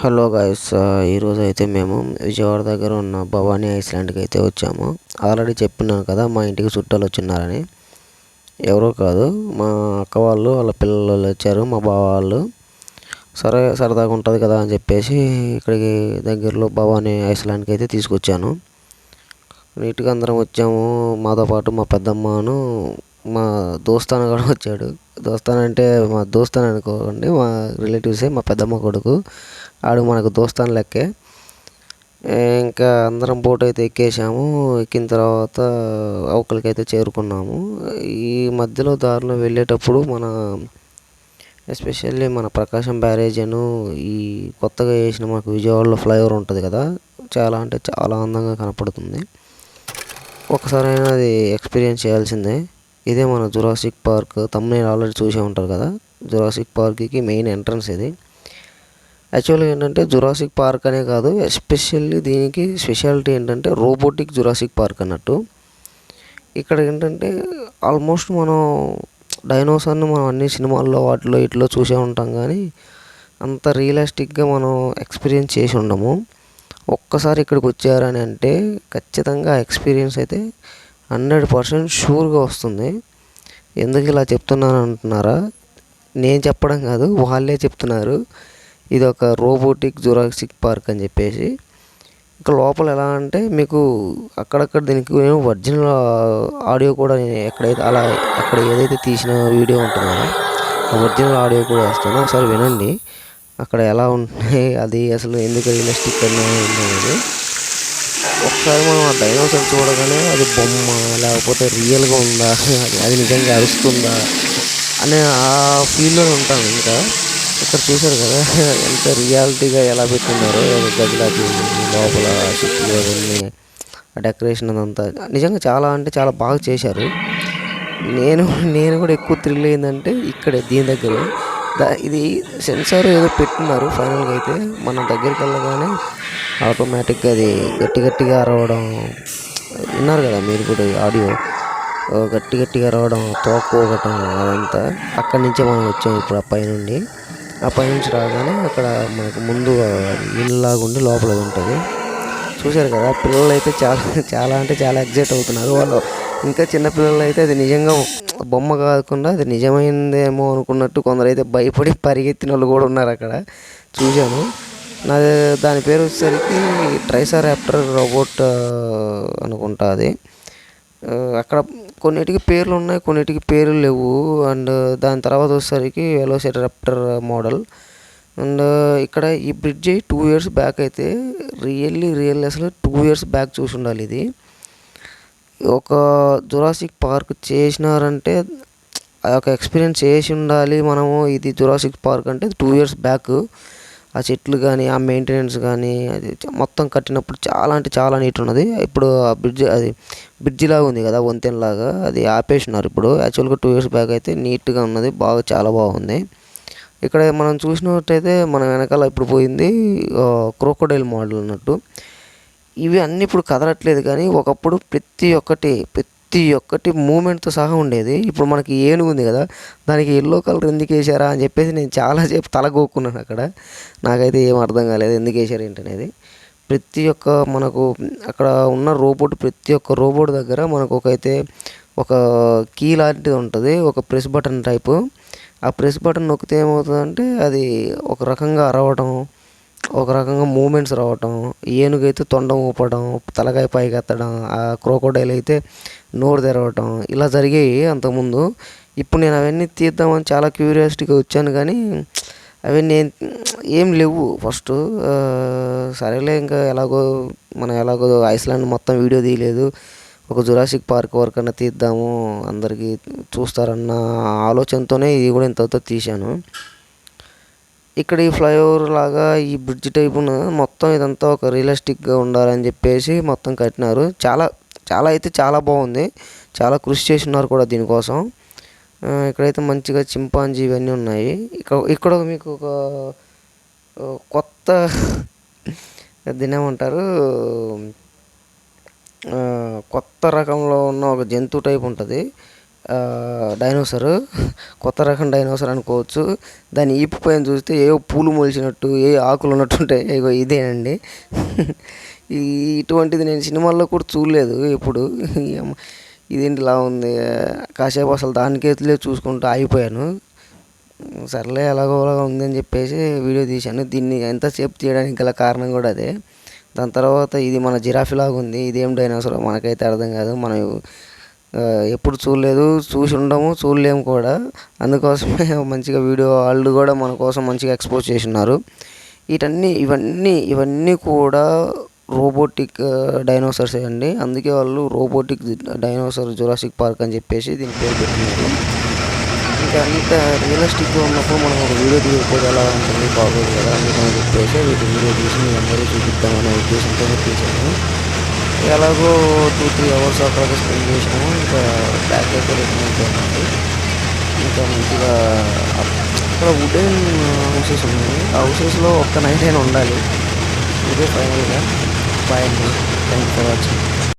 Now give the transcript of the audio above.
Hello guys ఈరోజు అయితే మేము విజయవాడ దగ్గర ఉన్న భవానీ ఐస్లాండ్కి అయితే వచ్చాము. ఆల్రెడీ చెప్పినాను కదా మా ఇంటికి చుట్టాలు వచ్చినారని ఎవరో కాదు మా అక్క వాళ్ళు వాళ్ళ పిల్లలు వచ్చారు మా బావ వాళ్ళు. సరే సరదాగా ఉంటుంది కదా అని చెప్పేసి ఇక్కడికి దగ్గరలో భవానీ ఐస్లాండ్కి అయితే తీసుకొచ్చాను. నీట్గా అందరం వచ్చాము. మాతో పాటు మా పెద్దమ్మను మా దోస్తాన కూడా వచ్చాడు. దోస్తాన అంటే మా దోస్తాన్ అనుకోకండి మా రిలేటివ్సే మా పెద్దమ్మ కొడుకు. ఆడు మనకు దోస్తాన్ లెక్కే. ఇంకా అందరం బోట్ అయితే ఎక్కేసాము ఎక్కిన తర్వాత అవకలకి అయితే చేరుకున్నాము. ఈ మధ్యలో దారిలో వెళ్ళేటప్పుడు మన ఎస్పెషల్లీ మన ప్రకాశం బ్యారేజ్ అను ఈ కొత్తగా వేసిన మనకు విజయవాడలో ఫ్లైఓవర్ ఉంటుంది కదా చాలా అంటే చాలా అందంగా కనపడుతుంది. ఒకసారైనా అది ఎక్స్పీరియన్స్ చేయాల్సిందే. ఇదే మన జురాసిక్ పార్క్ తమ్ముని ఆల్రెడీ చూసే ఉంటారు కదా? జురాసిక్ పార్క్కి మెయిన్ ఎంట్రన్స్ ఇది. యాక్చువల్గా ఏంటంటే జురాసిక్ పార్క్ అనే కాదు ఎస్పెషల్లీ దీనికి స్పెషాలిటీ ఏంటంటే రోబోటిక్ జురాసిక్ పార్క్ అన్నట్టు. ఇక్కడ ఏంటంటే ఆల్మోస్ట్ మనం డైనోసార్ని మనం అన్ని సినిమాల్లో వాటిలో ఇట్లో చూసే ఉంటాం కానీ అంత రియలిస్టిక్గా మనం ఎక్స్పీరియన్స్ చేసి ఉండము. ఒక్కసారి ఇక్కడికి వచ్చారని అంటే ఖచ్చితంగా ఎక్స్పీరియన్స్ అయితే హండ్రెడ్ పర్సెంట్ షూర్గా వస్తుంది. ఎందుకు ఇలా చెప్తున్నాను అంటున్నారా? నేను చెప్పడం కాదు వాళ్ళే చెప్తున్నారు. ఇది ఒక రోబోటిక్ జురాక్సిక్ పార్క్ అని చెప్పేసి. ఇంకా లోపల ఎలా అంటే మీకు అక్కడక్కడ దీనికి నేను ఒరిజినల్ ఆడియో కూడా నేను ఎక్కడైతే అలా అక్కడ ఏదైతే తీసిన వీడియో ఉంటుందో ఒరిజినల్ ఆడియో కూడా వేస్తాను. ఒకసారి వినండి. అక్కడ ఎలా ఉంటున్నాయి అది అసలు ఎందుకు రియలిస్టిక్ అనేది. ఒకసారి మనం ఆ డైనోసార్ చూడగానే అది బొమ్మ లేకపోతే రియల్గా ఉందా? అది అది నిజంగా అరుస్తుందా? అనే ఆ ఫీల్లో ఉంటాం ఇంకా. ఇక్కడ చూశారు కదా ఎంత రియాలిటీగా ఎలా పెట్టినారో గదిలాకి లోపల చెట్లు అవన్నీ ఆ డెకరేషన్ అదంతా. నిజంగా చాలా అంటే చాలా బాగా చేశారు. నేను నేను కూడా ఎక్కువ థ్రిల్ అయిందంటే ఇక్కడే దీని దగ్గర. ఇది సెన్సార్ ఏదో పెట్టున్నారు ఫైనల్గా అయితే. మన దగ్గరికి వెళ్ళగానే ఆటోమేటిక్గా అది గట్టి గట్టిగా అరవడం విన్నారు కదా మీరు కూడా ఆడియో? గట్టి గట్టిగా రావడం తోక్కోగటం అదంతా. అక్కడి నుంచే మనం వచ్చాం ఇప్పుడు ఆ పైనుండి. ఆ పైనుంచి రాగానే అక్కడ మనకు ముందు ఇల్లులాగా ఉండి లోపల ఉంటుంది. చూశారు కదా పిల్లలు అయితే చాలా చాలా అంటే చాలా ఎగ్జైట్ అవుతున్నారు వాళ్ళు. ఇంకా చిన్నపిల్లలు అయితే అది నిజంగా బొమ్మ కాకుండా అది నిజమైందేమో అనుకున్నట్టు కొందరైతే భయపడి పరిగెత్తిన వాళ్ళు కూడా ఉన్నారు అక్కడ. చూశాను. నా దాని పేరు వచ్చేసరికి ట్రైసార్ యాప్టర్ రోబోట్ అనుకుంటా అది. అక్కడ కొన్నిటికి పేర్లు ఉన్నాయి కొన్నిటికి పేర్లు లేవు. అండ్ దాని తర్వాత వచ్చేసరికి వెలోసిరాప్టర్ మోడల్. అండ్ ఇక్కడ ఈ బ్రిడ్జ్ టూ ఇయర్స్ బ్యాక్ అయితే రియల్లీ రియల్ అసలు టూ ఇయర్స్ బ్యాక్ చూసి ఉండాలి ఇది. ఒక జురాసిక్ పార్క్ చేసినారంటే ఆ యొక్క ఎక్స్పీరియన్స్ చేసి ఉండాలి మనము. ఇది జురాసిక్ పార్క్ అంటే టూ ఇయర్స్ బ్యాక్. ఆ చెట్లు కానీ ఆ మెయింటెనెన్స్ కానీ అది మొత్తం కట్టినప్పుడు చాలా అంటే చాలా నీట్ ఉన్నది. ఇప్పుడు ఆ బ్రిడ్జ్ అది బ్రిడ్జ్ లాగా ఉంది కదా వంతెనలాగా అది ఆపేసినారు ఇప్పుడు. యాక్చువల్గా టూ ఇయర్స్ బ్యాక్ అయితే నీట్గా ఉన్నది బాగా చాలా బాగుంది. ఇక్కడ మనం చూసినట్టయితే మన వెనకాల ఇప్పుడు పోయింది క్రోకోడైల్ మోడల్ అన్నట్టు. ఇవి అన్నీ ఇప్పుడు కదలట్లేదు కానీ ఒకప్పుడు ప్రతి ఒక్కటి ప్రతి ఒక్కటి మూమెంట్తో సహా ఉండేది. ఇప్పుడు మనకి ఏనుగు ఉంది కదా దానికి ఎల్లో కలర్ ఎందుకు వేసారా అని చెప్పేసి నేను చాలాసేపు తలగోక్కున్నాను అక్కడ. నాకైతే ఏం అర్థం కాలేదు ఎందుకు వేసారు ఏంటనేది ప్రతి ఒక్క మనకు అక్కడ ఉన్న రోబోట్ ప్రతి ఒక్క రోబోట్ దగ్గర మనకు ఒక అయితే ఒక కీ లాంటిది ఉంటుంది ఒక ప్రెస్ బటన్ టైపు. ఆ ప్రెస్ బటన్ నొక్కితే ఏమవుతుందంటే అది ఒక రకంగా అరవడం ఒక రకంగా మూమెంట్స్ రావటం ఏనుగైతే తొండం ఊపడం తలకాయ పైకి ఎత్తడం ఆ క్రోకోడైల్ అయితే నోరు తెరవటం ఇలా జరిగాయి అంతకుముందు. ఇప్పుడు నేను అవన్నీ తీద్దామని చాలా క్యూరియాసిటీగా వచ్చాను కానీ అవన్నీ ఏం లేవు. ఫస్ట్ సరేలే ఇంకా ఎలాగో మనం ఎలాగో ఐస్లాండ్ మొత్తం వీడియో తీయలేదు. ఒక జురాసిక్ పార్క్ వరకు అన్న తీద్దాము అందరికీ చూస్తారన్న ఆలోచనతోనే ఇది కూడా ఇంత తీశాను. ఇక్కడ ఈ ఫ్లైఓవర్ లాగా ఈ బ్రిడ్జ్ టైపున మొత్తం ఇదంతా ఒక రియలిస్టిక్గా ఉండాలని చెప్పేసి మొత్తం కట్టినారు. చాలా చాలా అయితే చాలా బాగుంది. చాలా కృషి చేసినారు కూడా దీనికోసం. ఇక్కడైతే మంచిగా చింపాంజీ ఇవన్నీ ఉన్నాయి. ఇక్కడ ఇక్కడ మీకు ఒక కొత్త దీని కొత్త రకంలో ఉన్న ఒక జంతువు టైప్ ఉంటుంది. డైనోసర్. కొత్త రకం డైనోసర్ అనుకోవచ్చు. దాని ఈపు పైన చూస్తే ఏ పూలు మొలిచినట్టు ఏ ఆకులు ఉన్నట్టు ఉంటాయి ఇగో ఇదేనండి. ఇటువంటిది నేను సినిమాల్లో కూడా చూడలేదు ఇప్పుడు ఇదేంటి ఇలా ఉంది కాసేపు అసలు దానికేతులే చూసుకుంటూ ఆగిపోయాను. సర్లే ఎలాగో అలాగ ఉందని చెప్పేసి వీడియో తీశాను. దీన్ని ఎంతసేపు తీయడానికి గల కారణం కూడా అదే. దాని తర్వాత ఇది మన జిరాఫీ లాగా ఉంది. ఇదేం డైనోసర్ మనకైతే అర్థం కాదు. మనం ఎప్పుడు చూడలేదు చూసి ఉండము చూడలేము కూడా. అందుకోసమే మంచిగా వీడియో వాళ్ళు కూడా మన కోసం మంచిగా ఎక్స్పోజ్ చేసి ఉన్నారు. వీటన్ని ఇవన్నీ ఇవన్నీ కూడా రోబోటిక్ డైనోసర్స్ అండి. అందుకే వాళ్ళు రోబోటిక్ డైనోసర్ జురాసిక్ పార్క్ అని చెప్పేసి దీని పేరు పెట్టినారు. ఇంకా అంత రియలిస్టిక్గా ఉన్నప్పుడు మనం ఒక వీడియో తీయకపోతే ఎలా ఉంటుంది బాగోదు కదా అందుకని చెప్పేసి వీటి వీడియో తీసి మీ అందరూ చూపిద్దామనే ఉద్దేశంతో తీసాను. ఎలాగో టూ త్రీ అవర్స్ అక్కడ స్పెండ్ చేసాము ఇంకా బ్యాక్ అయితే రిటర్న్ అయిపోయింది ఇంకా మంచిగా అక్కడ వుడెన్ హౌసెస్ ఉన్నాయి. ఆ హౌసెస్లో ఒక్క నైట్ అయినా ఉండాలి. ఇదే ఫైనల్గా బాయ్ అండి. Thank for watching